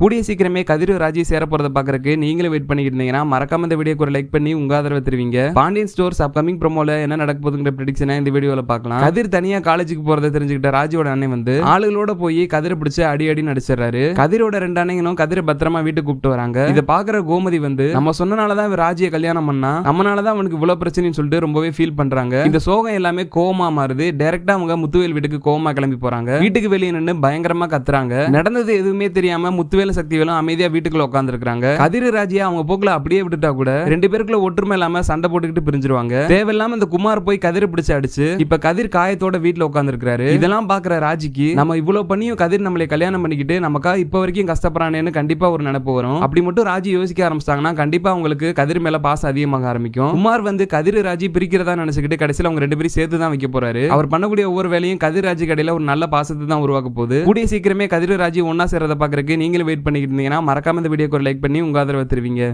கூடிய சீக்கிரமே கதிர் ராஜி சேர போறத பாக்குறதுக்கு நீங்களும் வெயிட் பண்ணிட்டு இருந்தீங்கன்னா மறக்காம இந்த வீடியோக்கு ஒரு லைக் பண்ணி உங்க ஆதரவை தருவீங்க. பாண்டியன் ஸ்டோர்ஸ் அப்கமிங் ப்ரோமோல என்ன நடக்க போதுங்கிற ப்ரெடிக்ஷனை இந்த வீடியோல பார்க்கலாம். கதிர் தனியா காலேஜுக்கு போறதை தெரிஞ்சுக்கிட்ட ராஜியோட அண்ணன் வந்து ஆளுகளோட போய் கதிரை பிடிச்சு அடி அடி நடிச்சிடுறாரு. கதிரோட ரெண்டு அண்ணங்களும் கதிரை பத்திரமா வீட்டுக்கு கூப்பிட்டு வராங்க. இதை பாக்குற கோமதி வந்து நம்ம சொன்னனாலதான் இவன் ராஜியை கல்யாணம் பண்ணா நம்மனாலதான் அவனுக்கு இவ்வளவு பிரச்சனைன்னு சொல்லிட்டு ரொம்பவே ஃபீல் பண்றாங்க. இந்த சோகம் எல்லாமே கோமா மாறுது. டைரக்டா அவங்க முத்துவேல் வீட்டுக்கு கோமா கிளம்பி போறாங்க. வீட்டுக்கு வெளியே நின்று பயங்கரமா கத்துறாங்க. நடந்தது எதுவுமே தெரியாம முத்துவேல் சக்திவேலும் அமைதியா வீட்டுக்குள்ள உட்காந்துருக்காங்க கதிர ராஜியா அவங்க போக்குல அப்படியே விட்டுட்டா கூட ரெண்டு பேருக்குள்ள ஒற்றுமை இல்லாம சண்டை போட்டுக்கிட்டு பிரிஞ்சிருவாங்க. தேவையில்லாம இந்த குமார் போய் கதிர் பிடிச்சு அடிச்சு இப்ப கதிர் காயத்தோட வீட்டுல உட்காந்துருக்காரு இதெல்லாம் பாக்குற ராஜிக்கு நம்ம இவ்வளவு பண்ணியும் கதிர் நம்மளை கல்யாணம் பண்ணிக்கிட்டு நமக்கா இப்ப வரைக்கும் கஷ்டப்படுறானேன்னு கண்டிப்பா ஒரு நினைப்பு வரும். அப்படி மட்டும் ராஜி யோசிக்க ஆரம்பிச்சிட்டாங்கன்னா கண்டிப்பா அவங்களுக்கு கதிர் மேல பாசம் அதிகமாக ஆரம்பிக்கும். குமார் வந்து கதிர் ராஜி பிரிக்கிறதா நினைச்சுக்கிட்டு கடைசியில் அவங்க ரெண்டு பேரும் சேர்த்து தான் வைக்க போறாரு. அவர் பண்ணக்கூடிய ஒவ்வொரு வேலையும் கதிர் ராஜி கடையில ஒரு நல்ல பாசத்தை தான் உருவாக்க போகுது. கூடிய சீக்கிரமே கதிர் ராஜி ஒன்னா சேர்றத பாக்குறதுக்கு நீங்களும் வெயிட் பண்ணிக்கிட்டு இருந்தீங்கன்னா மறக்காம இந்த வீடியோக்கு ஒரு லைக் பண்ணி உங்க ஆதரவை தருவீங்க.